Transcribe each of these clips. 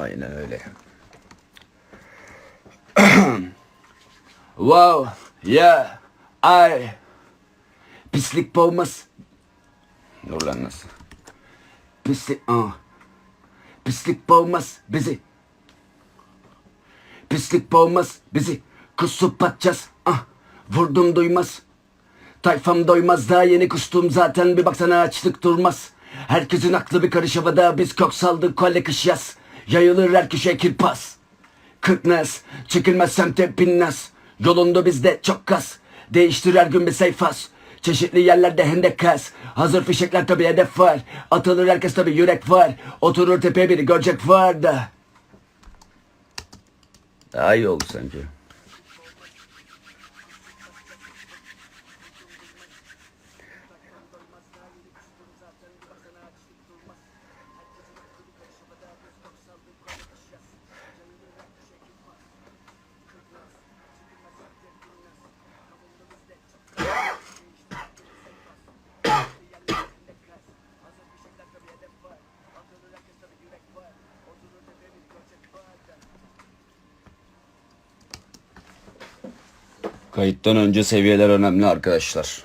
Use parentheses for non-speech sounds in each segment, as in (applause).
Aynen öyle. (clears throat) wow, yeah, ay. Pislik boğmaz. Dur lan nasıl? Pislik, ah. Pislik boğmaz bizi. Pislik boğmaz bizi. Kusup atacağız, ah. Vurdum duymaz. Tayfam doymaz daha yeni kustum zaten bir baksana açlık durmaz. Herkesin aklı bir karış havada biz kök saldık kole kış yaz. Yayılır her köşe kirpas. Kırknaz çekilmez semte binnaz. Yolunda bizde çok kas. Değiştir her gün bir sayfas. Çeşitli yerlerde hendek kas. Hazır fişekler tabi hedef var. Atılır herkes tabi yürek var. Oturur tepeye biri görecek var da. Daha iyi oldu sanki. Kayıttan önce seviyeler önemli arkadaşlar.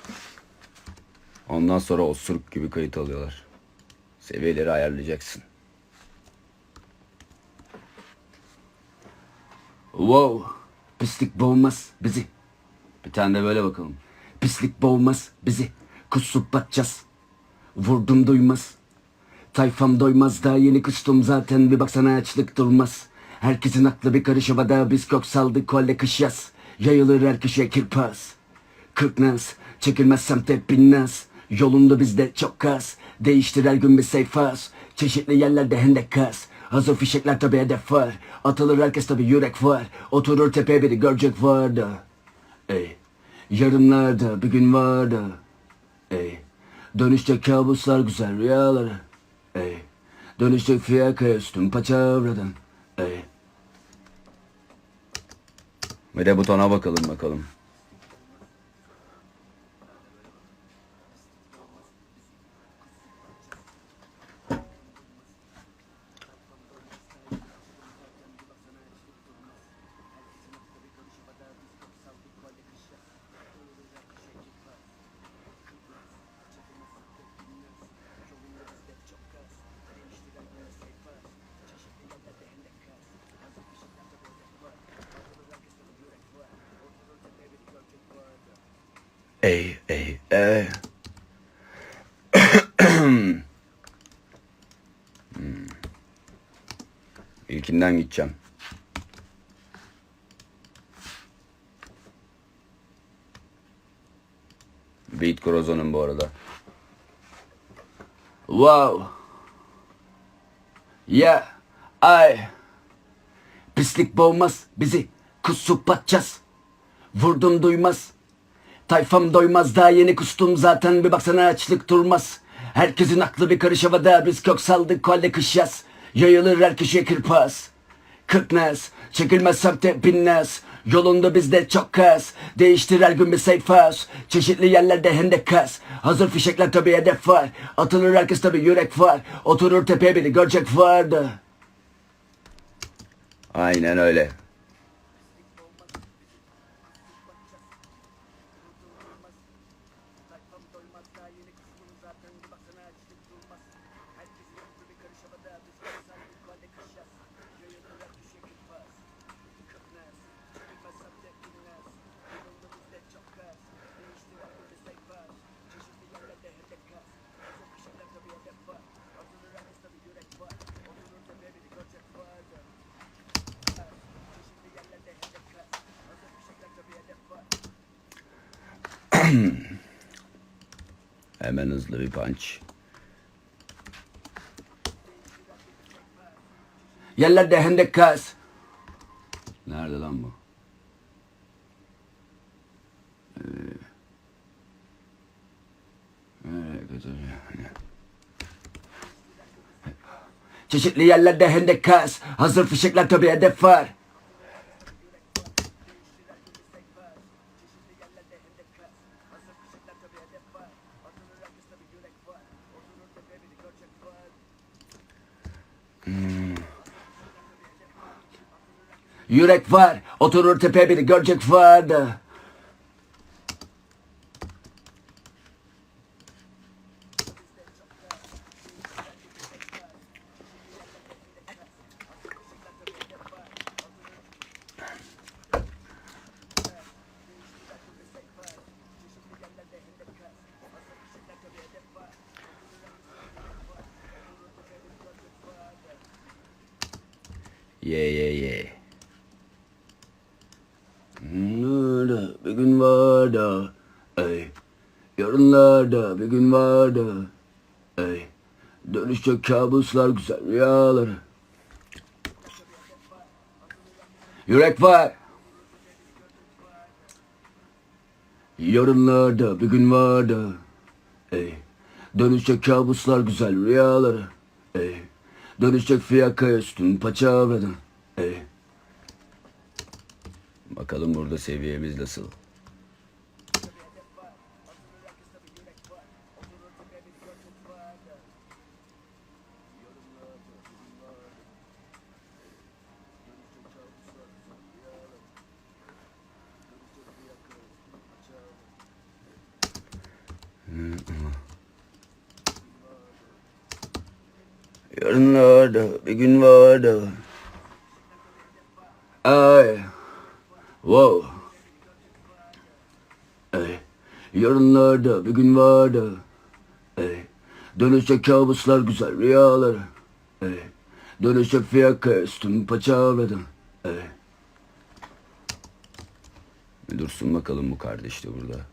Ondan sonra osuruk gibi kayıt alıyorlar. Seviyeleri ayarlayacaksın. Wow. Pislik boğmaz bizi. Bir tane de böyle bakalım. Pislik boğmaz bizi. Kusup batacağız. Vurdum duymaz. Tayfam doymaz daha yeni kıştım zaten bir baksana açlık durmaz. Herkesin aklı bir karış havada biz kök saldık kolle kış yaz. Yayılır her köşe kirpas. Kırknaz çekilmez semte binnaz. Yolunda bizde çok kas. Değiştir her gün bir sayfas. Çeşitli yerlerde hendek kas. Hazır fişekler tabi hedef var. Atılır herkes tabi yürek var. Oturur tepeye biri görecek vardı. Ey. Yarınlarda bir gün vardı. Ey. Dönüşte kabuslar güzel rüyaları. Ey. Dönüşte fiyaka üstüm paçavradan. Ey. Bir de butona bakalım bakalım. Ey ey ey. Hmm. İlkinden gideceğim. Beat Crozon'un bu arada. Wow. Yeah. Ay. Pislik boğmaz bizi. Kusup batacağız. Vurdum duymaz. Tayfam doymaz daha yeni kustum zaten bir baksana açlık durmaz. Herkesin aklı bir karış havada biz kök saldık kolle kış yaz. Yayılır her köşeye kırpaz. Kırknaz çekilmez semte binnaz. Yolunda bizde çok kas. Değiştir her gün bir sayfas. Çeşitli yerlerde hendek kas. Hazır fişekler tabi hedef var. Atılır herkes tabi yürek var. Oturur tepeye biri görecek vardı. Aynen öyle. (clears throat) Hemen hızlı bir punch. Yerlerde hendek kas. Nerede lan bu? Ee? Çeşitli yerlerde hendek kas. Hazır fişekler tabi hedef var. Yürek var, oturur tepe biri görecek vardı. Ye ye ye. Yarınlarda bir gün var da ey. Yarınlarda bir gün var da ey. Dönüşecek kabuslar güzel rüyaları. Yürek var. Yarınlarda bir gün var da ey. Dönüşecek kabuslar güzel rüyaları. Ey. Dönüşecek fiyaka üstün paçavradan. Ey. Bakalım burada seviyemiz nasıl? Yarınlarda bir gün vardı. Ay. Wow. Ey. Yarınlarda bir gün vardı. Ey. Dönecek kabuslar güzel rüyalar. Ey. Dönecek fiyaka üstüm paçavradan. Ey. Bir dursun bakalım bu kardeş de burada.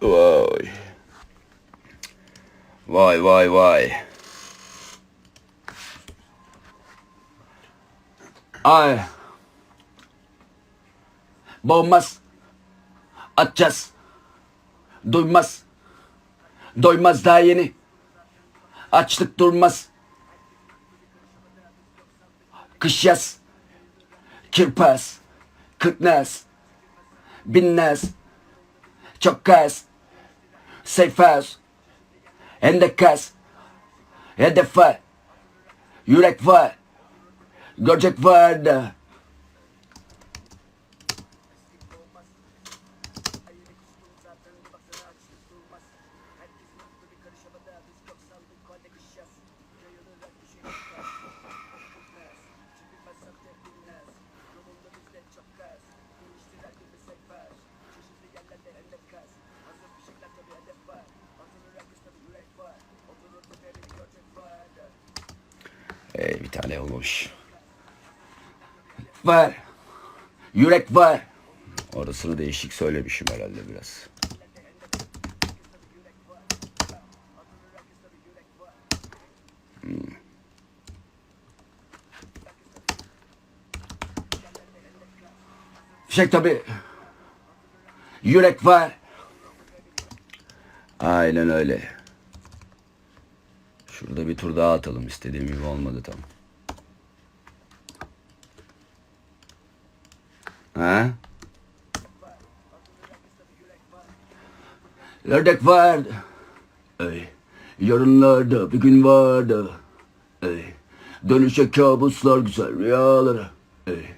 Vay. Vay vay vay. Ay. Boğmaz. Atacağız. Duymaz. Doymaz daha yeni. Açlık durmaz. Kış yaz. Kirpas. Kırknaz. Binnaz. Çok gaz. Seyfaz. Endek gaz. Hedef var. Yürek var. Görecek var da. Ee, bir tane olmamış. Var. Yürek var. Orasını değişik söylemişim herhalde biraz. Hmm. Şey tabi. Yürek var. Aynen öyle. Şurada bir tur daha atalım. İstediğim gibi olmadı tam. Ha? Ördek vardı. Ey. Yarınlarda bir gün vardı. Ey. Dönüşe kabuslar güzel rüyalara. Ey.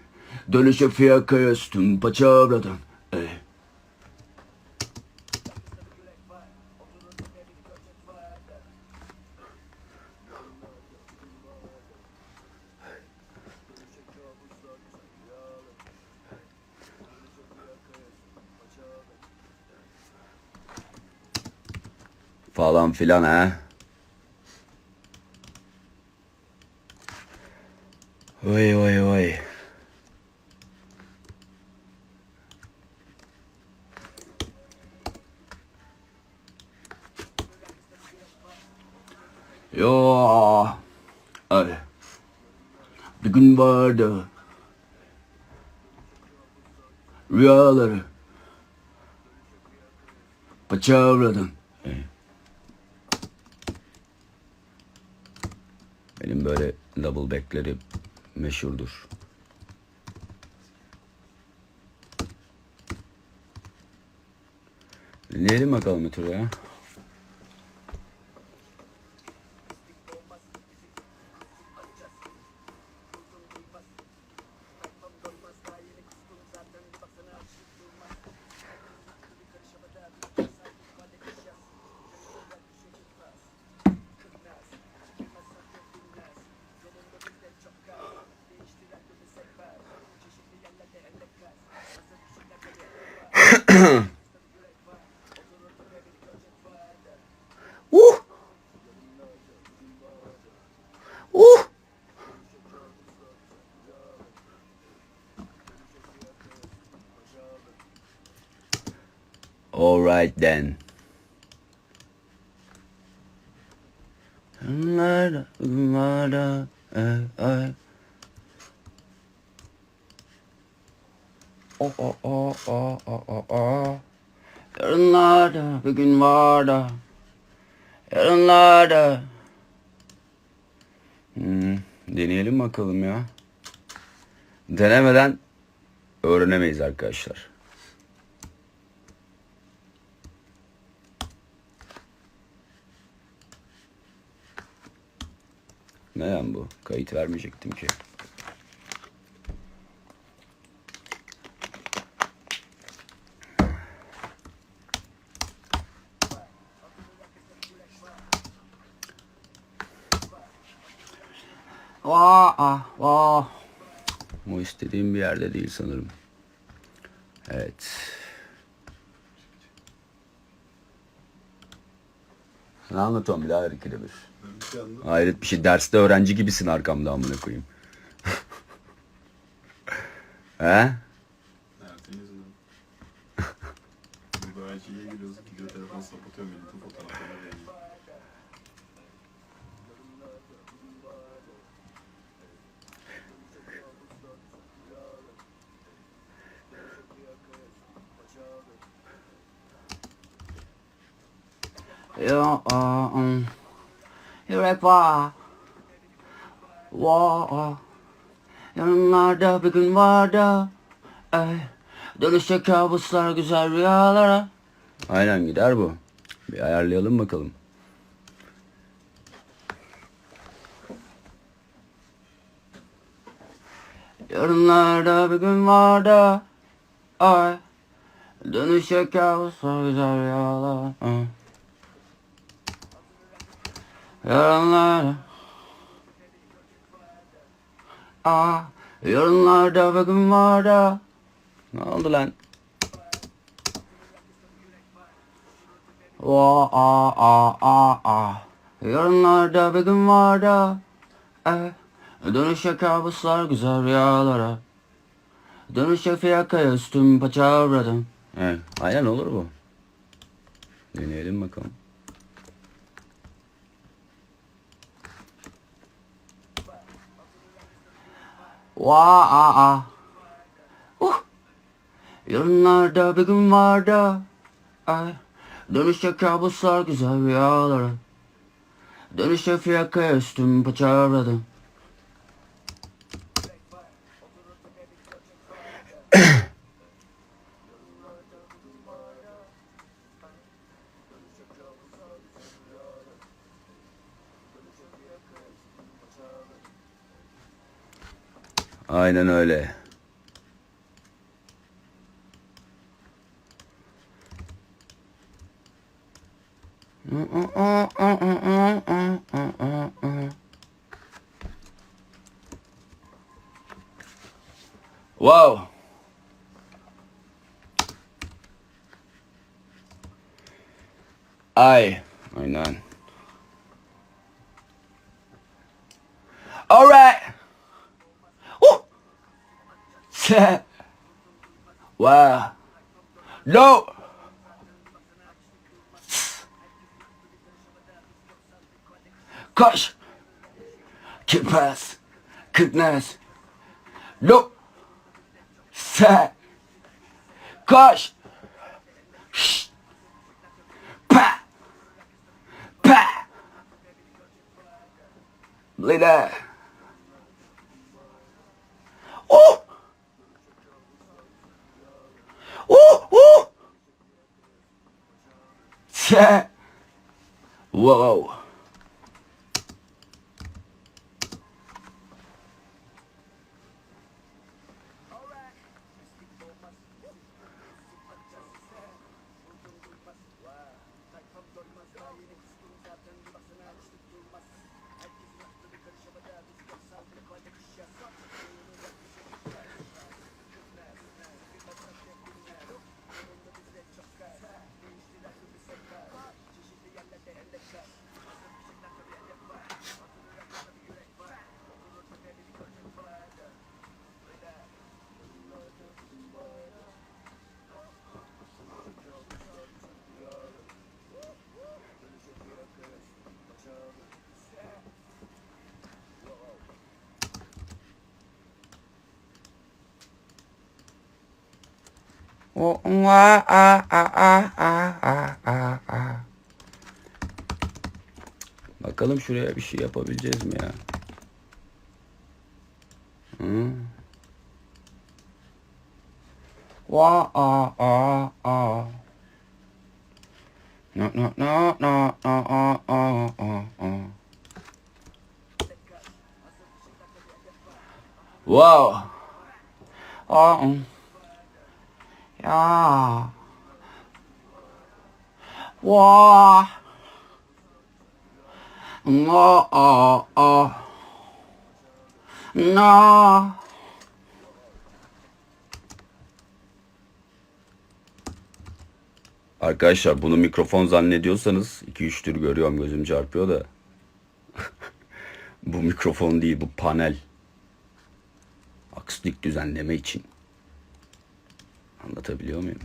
Dönüşe fiyakaya üstüm paçavradan. Ey. Falan filan ha. Vay vay vay. Yo. Ay. Bir gün vardı. Rüyaları. Paçavradım. Meşhurdur. Dinleyelim bakalım bir tur ya. (clears throat) Uh! Uh! All right then. Lara, lara, eh, eh. Oh, oh, oh, oh, oh, oh. Yarınlarda bir gün var da Yarınlarda hmm, Deneyelim bakalım ya Denemeden öğrenemeyiz arkadaşlar. Ne yan bu? Kayıt vermeyecektim ki. Vaa, ah, vaa. O istediğim bir yerde değil sanırım. Evet. Ne anlatıyorum birader ikide bir. Ben bir şey anladım. Hayret bir şey. Derste öğrenci gibisin arkamda amına koyayım. (laughs) He? (laughs) Ya, aa, um, yürek var. Var. Yanımlarda bir gün vardı. Ey, dönüşte kabuslar güzel rüyalara. Aynen gider bu. Bir ayarlayalım bakalım. Yarınlarda bir gün vardı. Ay. Dönüşe kabuslar güzel rüyalar. Ay. Yarınlarda Aa, yarınlarda bir gün vardı. Ne oldu lan? Aa, aa, aa, aa, aa. Yarınlarda bir gün vardı. Eh, dönüşe kabuslar güzel rüyalara. Dönüşe fiyakaya üstüm paçavradım. Evet, aynen olur bu. Deneyelim bakalım. Vaa aa aa. Uh. Yarınlarda bir gün vardı. Ay. Dönüşe kabuslar güzel rüyalara. Dönüşe fiyakaya üstüm paçavradım. Aynen öyle. Wow. Ay. Aynen. Se. (laughs) Wow. No. Koş. Kirpas. Kırknaz. No. Se. Koş. Şşt. Pa. Pa. Lida. chat. Whoa. Va. Bakalım şuraya bir şey yapabileceğiz mi ya? Hı? Va a a a. No no no no no a a a a. Wow. Aa. Uh -uh. Ya. Vah. No, oh, oh. No. Arkadaşlar bunu mikrofon zannediyorsanız 2-3 tür görüyorum gözüm çarpıyor da. (laughs) bu mikrofon değil bu panel. Akustik düzenleme için. Anlatabiliyor muyum?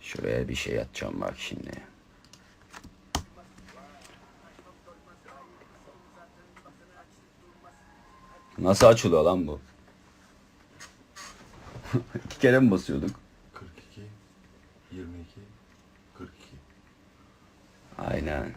Şuraya bir şey atacağım bak şimdi. Nasıl açılıyor lan bu? (laughs) İki kere mi basıyorduk? 42, 22, 42. Aynen.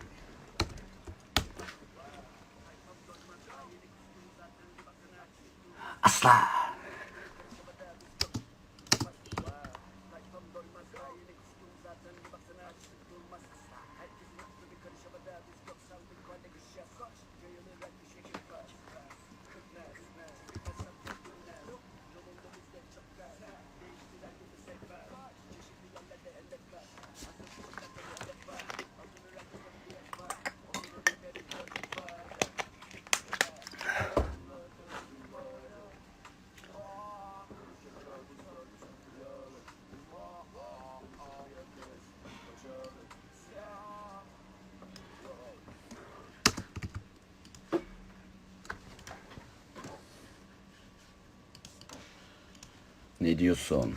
Ne diyorsun?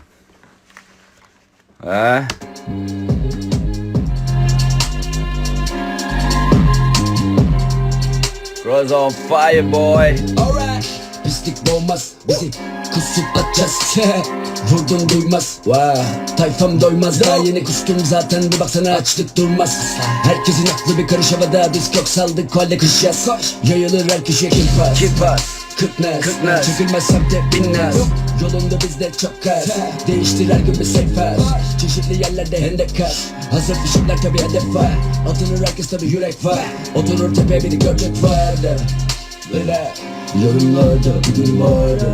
He? Cross on fire boy. Alright. Pislik boğmaz bizi kusup atacağız (laughs) Vurdun duymaz Vay Tayfam doymaz Daha yeni kustum zaten bir baksana açlık durmaz Herkesin aklı bir karış havada Biz kök saldık kolle kış yaz Yayılır her kişiye Kipas. Kırknaz Kırknaz. Çekilmezsem de binmez Yolunda bizde çok kaz Değiştir her gün bir sefer. Çeşitli yerlerde hendek kaz Hazır fişekler tabi hedef var. Atılır herkes tabi yürek var. Oturur tepe biri görecek vardı. Böyle Yorumlarda bir gün vardı.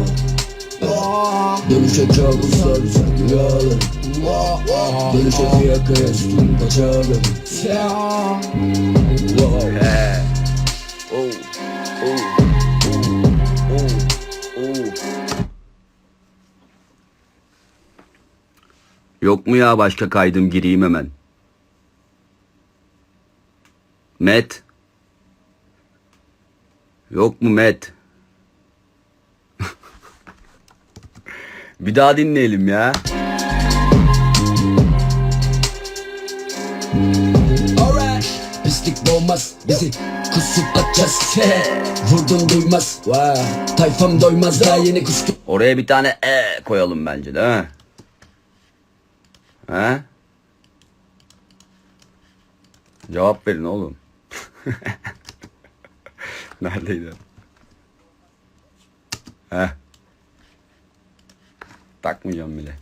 Dönüşe kabus saracak rüyalarım Dönüşe fiyakaya üstüm kaçarım Wow. Oh. Oh. Yok mu ya başka kaydım gireyim hemen. Met. Yok mu Met? (laughs) Bir daha dinleyelim ya. Alright. Pislik boğmaz bizi kusup atacağız Vurdum duymaz. Tayfam doymaz daha yeni kustum Oraya bir tane e koyalım bence de ha. He? Cevap verin oğlum. (laughs) Neredeydi? He. Takmayacağım bile.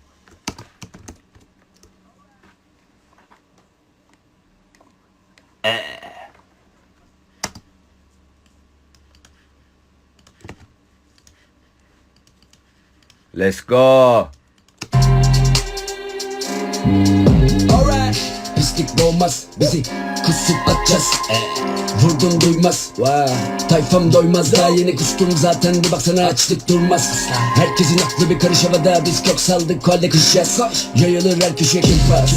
Let's go. Alright. Pislik boğmaz bizi kusup atacağız Vurdum duymaz. Vay. Tayfam doymaz. Daha yeni kustum zaten bir baksana açlık durmaz. Herkesin aklı bir karış havada biz kök saldık halde kışacağız Yayılır her köşeye kim var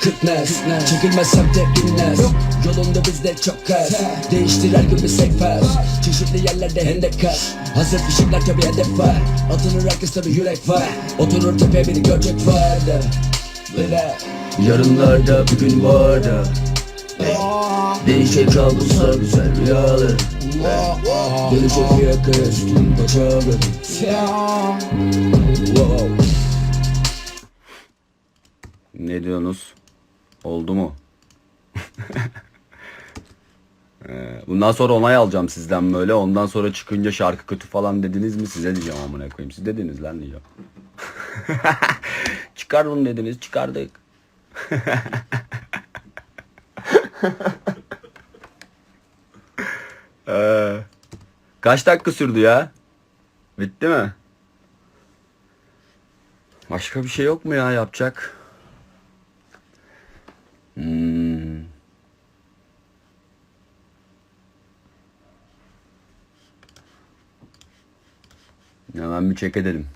Kırkmaz, çekilmezsem de inmez Yolunda bizde çok kaz Değiştir her gün bir sefer Çeşitli yerlerde hendek kar Hazır fişekler tabi hedef var. Atılır herkes tabi yürek var. Oturur tepeye beni görecek var Yarınlarda bugün var da Değişecek kabuslar güzel rüyalar Gelecek yaka üstüm paçaları Wow Ne diyorsunuz? Oldu mu? (laughs) Ee, Bundan sonra onay alacağım sizden böyle. Ondan sonra çıkınca şarkı kötü falan dediniz mi size diyeceğim amına koyayım. Siz dediniz lan diyeceğim. (laughs) Çıkar bunu dediniz. Çıkardık. (laughs) Ee, kaç dakika sürdü ya? Bitti mi? Başka bir şey yok mu ya yapacak? Hmm. Hemen bir çek edelim.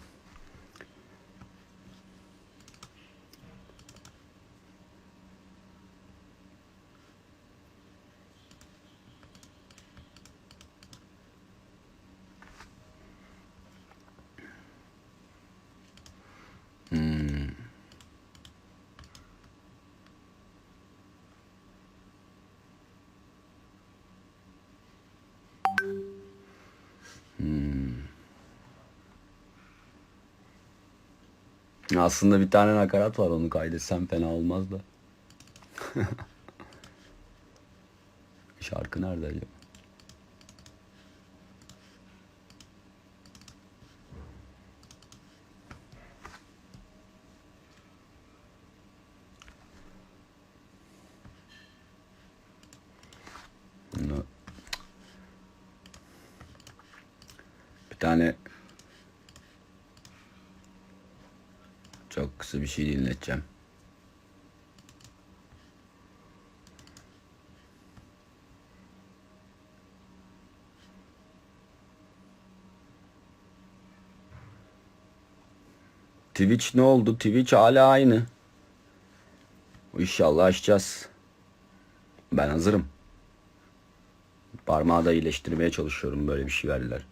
Aslında bir tane nakarat var onu kaydetsem fena olmaz da. (laughs) Şarkı nerede acaba? No. Bir tane çok kısa bir şey dinleteceğim. Twitch ne oldu? Twitch hala aynı. İnşallah açacağız. Ben hazırım. Parmağı da iyileştirmeye çalışıyorum. Böyle bir şey verdiler.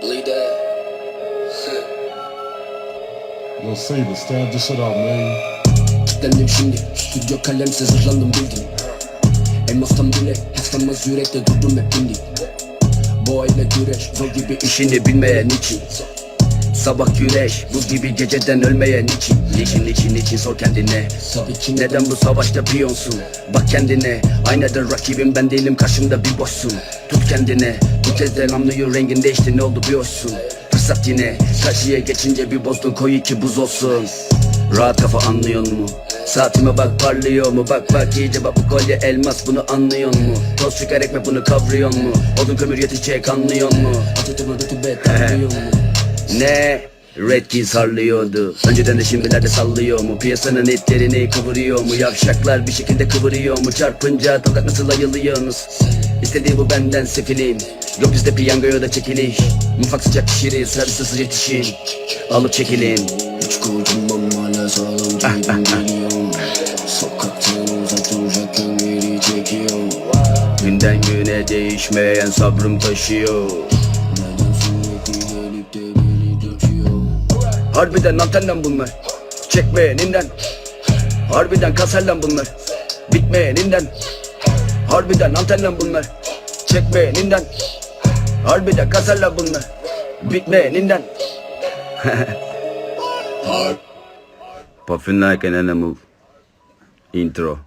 Bleed that. Yo, Saber, stand this shit out, man. Kitlendim şimdi Stüdyo kalemsiz hızlandım bildim. Elmastan bile Hastamaz yürekte durdum hep dimdik Boğayla güreş Zor gibi işini bilmeyen için. Sabah güneş buz gibi geceden ölmeyen için. Niçin niçin niçin sor kendine. Neden bu savaşta piyonsun? Bak kendine aynadan rakibim ben değilim karşımda bir boşsun. Tut kendine anlıyor rengin değişti ne oldu bir hoşsun Fırsat yine karşıya geçince bir bozdun koy iki buz olsun Rahat kafa anlıyor mu? Saatime bak parlıyor mu? Bak bak iyice bak bu kolye elmas bunu anlıyor mu? Toz çıkar ekmek bunu kavruyor mu? Odun kömür yetecek anlıyor mu? Atıtıma rütubet anlıyor mu? Ne? Red Keys harlıyordu. Önceden de şimdilerde sallıyor mu? Piyasanın etlerini kıvırıyor mu? Yavşaklar bir şekilde kıvırıyor mu? Çarpınca tokat nasıl ayılıyorsunuz? İstediği bu benden sefilim. Yok bizde piyangoya da çekiliş. Mufak sıcak pişirir servis hızlı yetişin Alıp çekilin. Üç koydum hala sağlam cebim geliyorum Sokaktan uzak duracakken geri çekiyorum. Günden güne değişmeyen sabrım taşıyor Harbiden antenden bunlar. Çekmeyeninden. Harbiden kaserlen bunlar. Bitmeyeninden. Harbiden antenden bunlar. Çekmeyeninden. Harbiden kaserlen bunlar. Bitmeyeninden. (laughs) Puffin like an animal. Intro